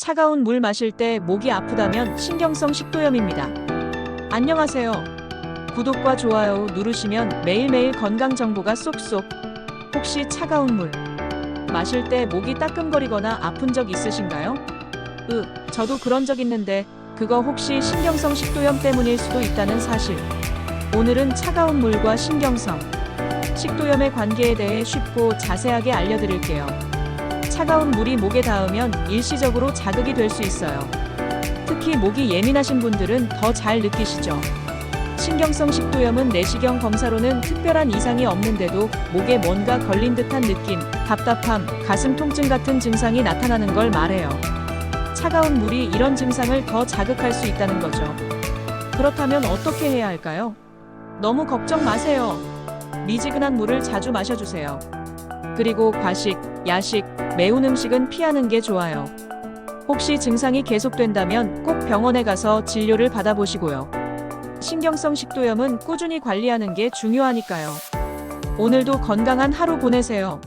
차가운 물 마실 때 목이 아프다면 신경성 식도염입니다. 안녕하세요. 구독과 좋아요 누르시면 매일매일 건강 정보가 쏙쏙. 혹시 차가운 물 마실 때 목이 따끔거리거나 아픈 적 있으신가요? 으, 저도 그런 적 있는데 그거 혹시 신경성 식도염 때문일 수도 있다는 사실. 오늘은 차가운 물과 신경성, 식도염의 관계에 대해 쉽고 자세하게 알려드릴게요. 차가운 물이 목에 닿으면 일시적으로 자극이 될 수 있어요. 특히 목이 예민하신 분들은 더 잘 느끼시죠. 신경성 식도염은 내시경 검사로는 특별한 이상이 없는데도 목에 뭔가 걸린 듯한 느낌, 답답함, 가슴 통증 같은 증상이 나타나는 걸 말해요. 차가운 물이 이런 증상을 더 자극할 수 있다는 거죠. 그렇다면 어떻게 해야 할까요? 너무 걱정 마세요. 미지근한 물을 자주 마셔주세요. 그리고 과식, 야식, 매운 음식은 피하는 게 좋아요. 혹시 증상이 계속된다면 꼭 병원에 가서 진료를 받아보시고요. 신경성 식도염은 꾸준히 관리하는 게 중요하니까요. 오늘도 건강한 하루 보내세요.